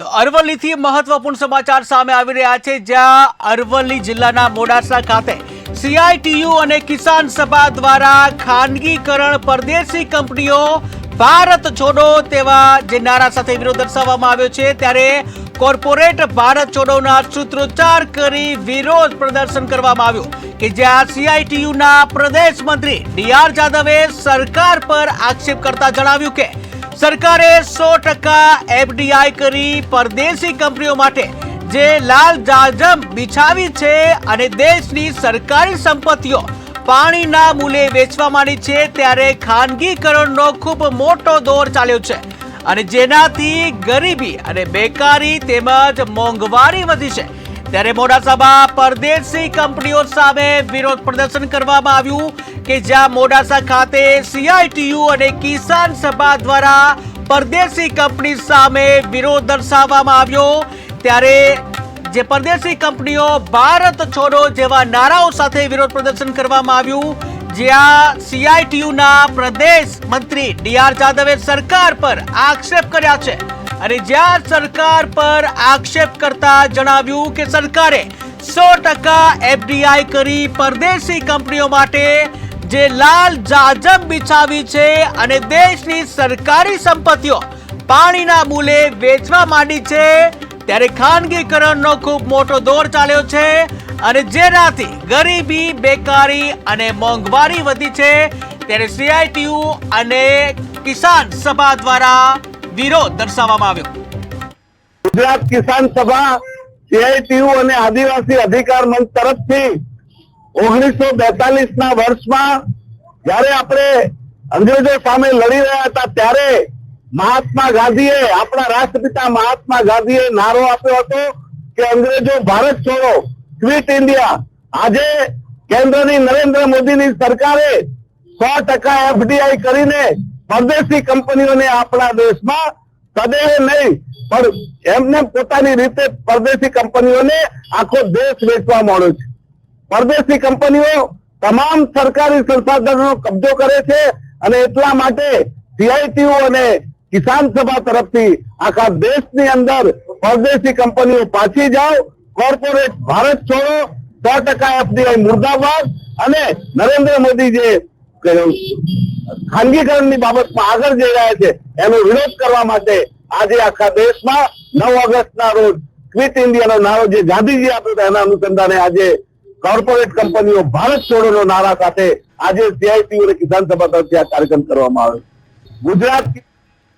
તો અરવલ્લીથી મહત્વપૂર્ણ સમાચાર સામે આવી રહ્યા છે, જ્યાં અરવલ્લી જિલ્લાના મોડાસા ખાતે સીઆઈટીયુ અને કિસાન સભા દ્વારા ખાનગીકરણ પરદેશી કંપનીઓ ભારત છોડો તેવા જે નારા સાથે વિરોધ દર્શાવવામાં આવ્યો છે, ત્યારે કોર્પોરેટ ભારત છોડોના સૂત્રોચ્ચાર કરી વિરોધ પ્રદર્શન કરવામાં આવ્યું કે જ્યાં સીઆઈટીયુના પ્રદેશ મંત્રી ડીઆર જાદવે સરકાર પર આક્ષેપ કરતા જણાવ્યું કે સરકારે સો ટકા એફડીઆઈ કરી પરદેશી કંપનીઓ માટે જે લાલ જાજમ બિછાવી છે અને દેશની સરકારી સંપત્તિઓ પાણીના મૂલે વેચવા માંડી છે, ત્યારે ખાનગીકરણનો ખૂબ મોટો દોર ચાલ્યો છે અને જેનાથી ગરીબી અને બેકારી તેમજ મોંઘવારી વધી છે. ત્યારે મોડાસામાં પરદેશી કંપનીઓ સામે વિરોધ પ્રદર્શન કરવામાં આવ્યું. કે જ્યાં મોડાસા ખાતે સીઆઈટીયુ અને કિસાન સભા દ્વારા પરદેશી કંપની સામે વિરોધ દર્શાવવામાં આવ્યો. ત્યારે જે પરદેશી કંપનીઓ ભારત છોડો જેવા નારાઓ સાથે વિરોધ પ્રદર્શન કરવામાં આવ્યું જ્યાં સીઆઈટીયુના પ્રદેશ મંત્રી ડીઆર જાદવે સરકાર પર આક્ષેપ કર્યા છે. અને જ્યાં સરકાર પર આક્ષેપ કરતા જણાવ્યું કે સરકારે સો ટકા એફડીઆઈ કરી પરદેશી કંપનીઓ માટે જે લાલ જાજમ બિછાવી છે અને દેશની સરકારી સંપત્તિઓ પાણીના મૂલે વેચવા માંડી છે, ત્યારે ખાનગીકરણનો ખૂબ મોટો દોર ચાલ્યો છે અને જેનાથી ગરીબી, બેકારી અને મોંઘવારી વધી છે, ત્યારે સીઆઈટીયુ અને કિસાન સભા દ્વારા વિરોધ દર્શાવવામાં આવ્યો. ગુજરાત કિસાન સભા સીઆઈટીયુ અને આદિવાસી અધિકાર મંચ તરફથી ઓગણીસો બેતાલીસ ના વર્ષમાં જયારે આપણે અંગ્રેજો સામે લડી રહ્યા હતા, ત્યારે મહાત્મા ગાંધીએ, આપણા રાષ્ટ્રપિતા મહાત્મા ગાંધીએ નારો આપ્યો હતો કે અંગ્રેજો ભારત છોડો, ક્વિટ ઇન્ડિયા. આજે કેન્દ્રની નરેન્દ્ર મોદીની સરકારે સો ટકા એફડીઆઈ કરીને પરદેશી કંપનીઓને આપણા દેશમાં સદૈવ નહીં, પણ એમને પોતાની રીતે પરદેશી કંપનીઓને આખો દેશ વેચવા માંડ્યો છે. પરદેશી કંપનીઓ તમામ સરકારી સંસાધનો કબજો કરે છે અને એટલા માટે સીઆઈટીયુ અને કિસાન સભા તરફથી આખા દેશની અંદર પરદેશી કંપનીઓ પાછી જાઓ. કોર્પોરેટ ભારત છોડો. સો ટકા એફડીઆઈ મુર્દાબાદ અને નરેન્દ્ર મોદી જે ખાનગીકરણની બાબતમાં આગળ જઈ રહ્યા છે, એનો વિરોધ કરવા માટે આજે આખા દેશમાં નવ ઓગસ્ટના રોજ ક્વિટ ઇન્ડિયાનો નારો જે ગાંધીજી આપ્યો હતો, એના અનુસંધાને આજે કોર્પોરેટ કંપનીઓ ભારત છોડોનો નારા સાથે આજે સીઆઈટીયુ અને કિસાન સભા તરફથી આ કાર્યક્રમ કરવામાં આવ્યો ગુજરાત